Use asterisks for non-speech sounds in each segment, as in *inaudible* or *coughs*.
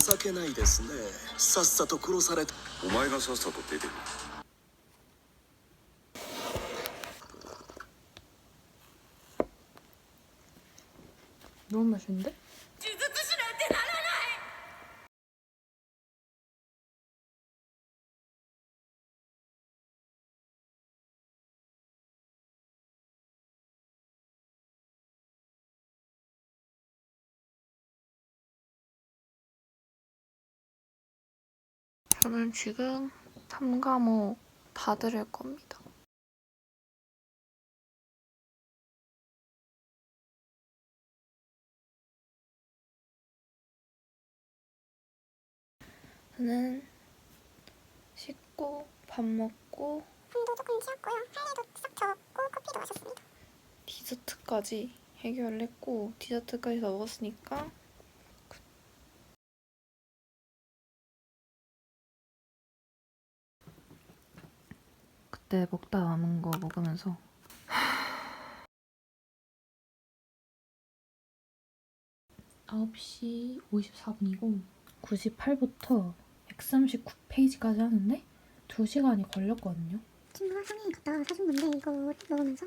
情けないですねさっさと殺されお前がさっさと出てく 너무 맛있는데? 저는 지금 3과목 다 들을 겁니다. 저는 씻고 밥 먹고 손도 조금 치웠고요. 할 일도 싹 적었고 커피도 마셨습니다. 디저트까지 해결을 했고 디저트까지 다 먹었으니까 그때 먹다 남은 거 먹으면서 9시 54분이고 98부터 139페이지까지 하는데 2시간이 걸렸거든요. 친구가 상해 갔다가 사준 건데 이거 먹으면서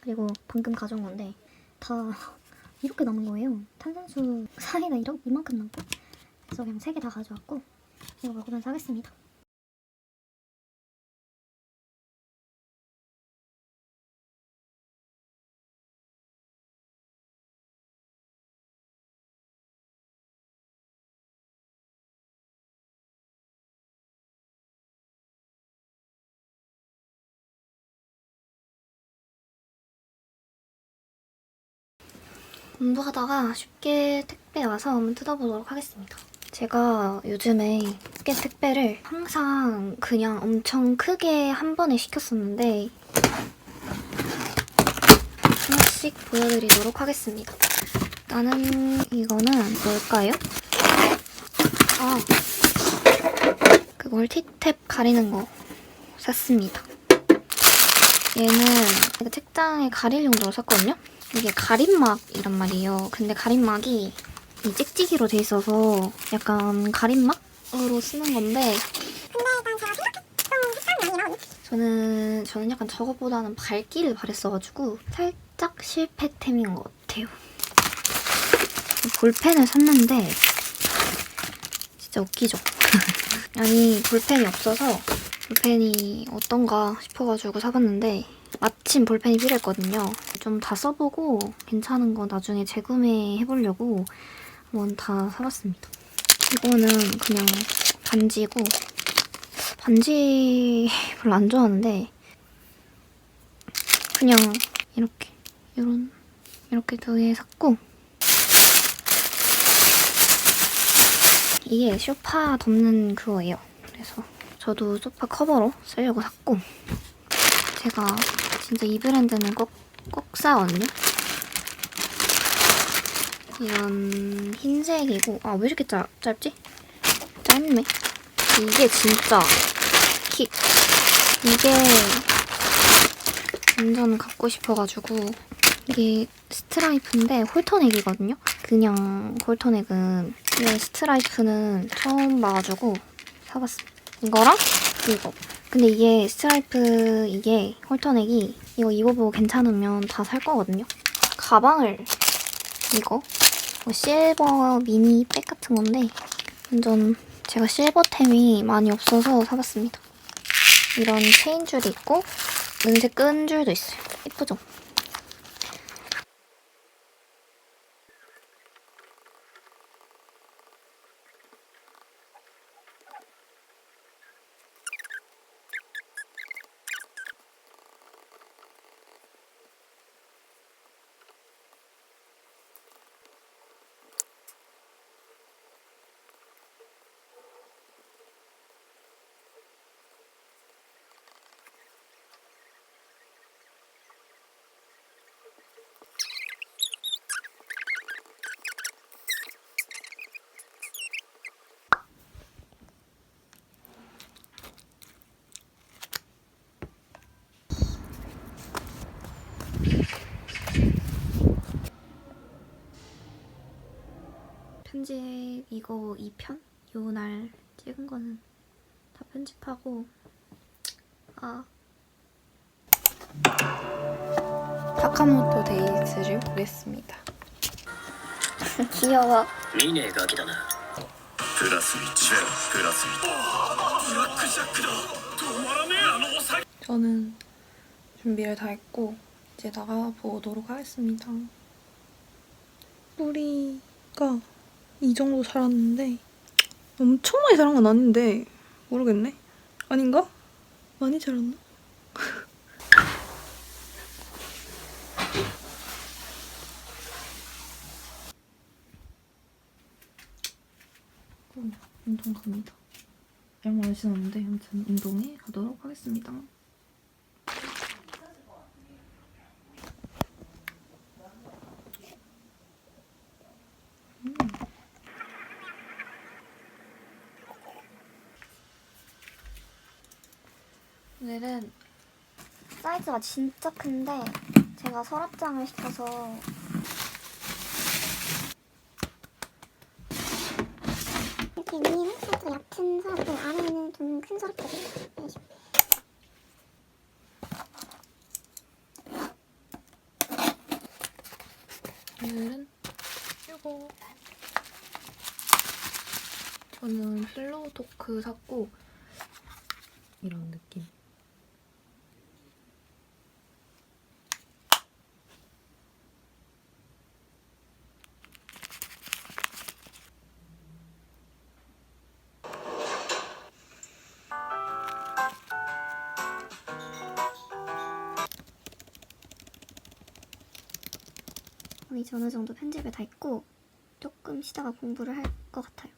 그리고 방금 가져온 건데 다 *laughs* 이렇게 남은 거예요. 탄산수 사이가 이렇게 이만큼 남고 그래서 그냥 세 개 다 가져왔고 이거 먹으면서 하겠습니다. 공부하다가 쉽게 택배 와서 한번 뜯어보도록 하겠습니다. 제가 요즘에 쉽게 택배를 항상 그냥 엄청 크게 한 번에 시켰었는데 하나씩 보여드리도록 하겠습니다. 나는 이거는 뭘까요? 아, 그 멀티탭 가리는 거 샀습니다. 얘는 책장에 가릴 용도로 샀거든요. 이게 가림막이란 말이에요. 근데 가림막이 이 찍찍이로 돼 있어서 약간 가림막으로 쓰는 건데 저는 저는 약간 저것보다는 밝기를 바랬어가지고 살짝 실패템인 것 같아요. 볼펜을 샀는데 진짜 웃기죠? *laughs* 아니 볼펜이 없어서 볼펜이 어떤가 싶어가지고 사봤는데 마침 볼펜이 필요했거든요. 좀 다 써보고 괜찮은 거 나중에 재구매해보려고 한번 다 사봤습니다. 이거는 그냥 반지고 반지 *laughs* 별로 안 좋아하는데 그냥 이렇게 이런 이렇게 두 개 샀고 이게 소파 덮는 그거예요. 그래서 저도 소파 커버로 쓰려고 샀고 제가 진짜 이 브랜드는 꼭, 꼭 사거든요. 이건 흰색이고, 아, 왜 이렇게 짧, 짧지? 짧네. 이게 진짜 킥. 이게 완전 갖고 싶어가지고, 이게 스트라이프인데 홀터넥이거든요? 그냥 홀터넥은, 이 스트라이프는 처음 봐가지고 사봤습니다. 이거랑 이거. 근데 이게 스트라이프 이게 홀터넥이 이거 입어보고 괜찮으면 다 살 거거든요. 가방을 이거 뭐 실버 미니 백 같은 건데 완전 제가 실버템이 많이 없어서 사봤습니다. 이런 체인 줄이 있고 은색 끈 줄도 있어요. 예쁘죠? 편집 이거 2편? 요 날 찍은 거는 다 편집하고 아 사카모토 데이즈를 보겠습니다. *laughs* 귀여워 見ねえガキだなプラス1プラス1ブラックジャックだ止まらねえあのお酒 저는 준비를 다 했고 이제 나가 보도록 하겠습니다. 뿌리가 이 정도 자랐는데 엄청 많이 자란 건 아닌데 모르겠네. 아닌가? 많이 자랐나? *laughs* 어, 운동 갑니다. 양말 안 신었는데 아무튼 운동에 가도록 하겠습니다. 오늘은 사이즈가 진짜 큰데 제가 서랍장을 시켜서 이렇게 위에는 살짝 얕은 서랍고 아래에는 좀큰 식으로. 오늘은 이거 저는 필로우 토크 샀고 이런 느낌 이제 어느 정도 편집을 다 했고 조금 쉬다가 공부를 할 것 같아요. «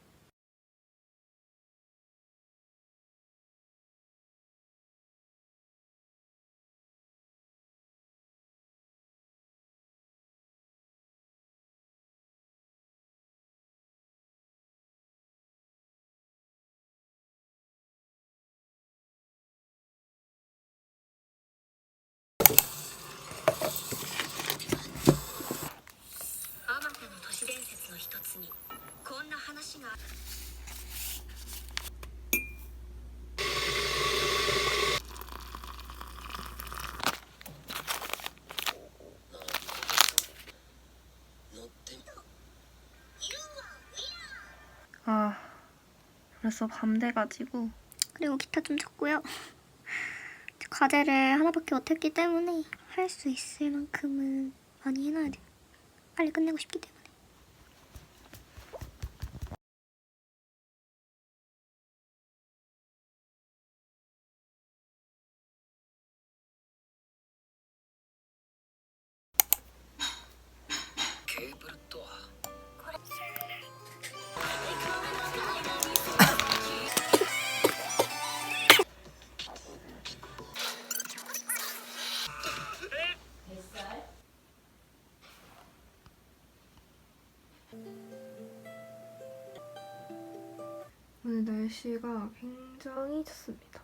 아 벌써 밤 돼가지고. 그리고 기타 좀 쳤고요. 과제를 하나밖에 못했기 때문에 할 수 있을 만큼은 많이 해놔야 돼 빨리 끝내고 싶기 때문에. 날씨가 굉장히 좋습니다.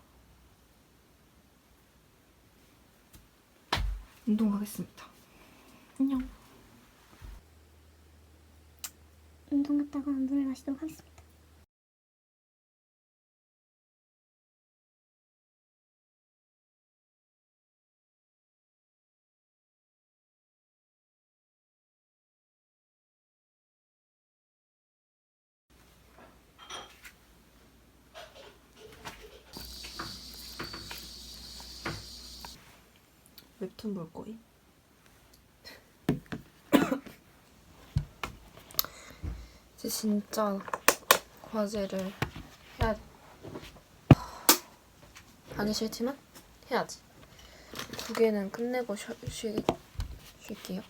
운동 가겠습니다. 안녕. 운동 갔다가 물을 마시도록 하겠습니다. 웹툰 볼 거임? *coughs* 이제 진짜 과제를 해야 하기 싫지만 해야지. 두 개는 끝내고 쉬, 쉬, 쉴게요.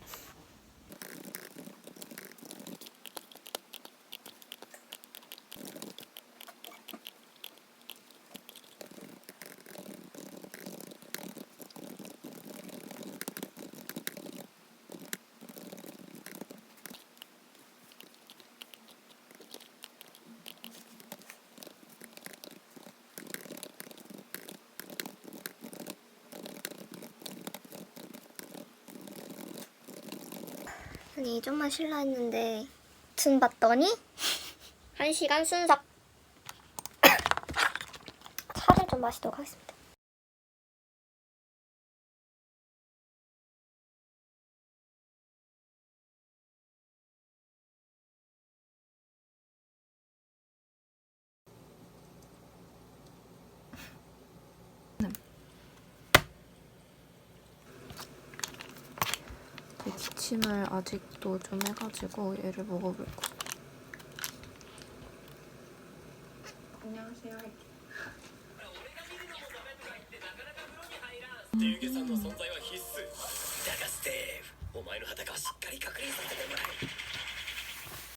아니 좀만 쉴라 했는데 웹툰 봤더니 1시간 *laughs* 순삭. *coughs* 차를 좀 마시도록 하겠습니다 기침을 아직도 좀 해가지고 얘를 먹어볼 거. 안녕하세요.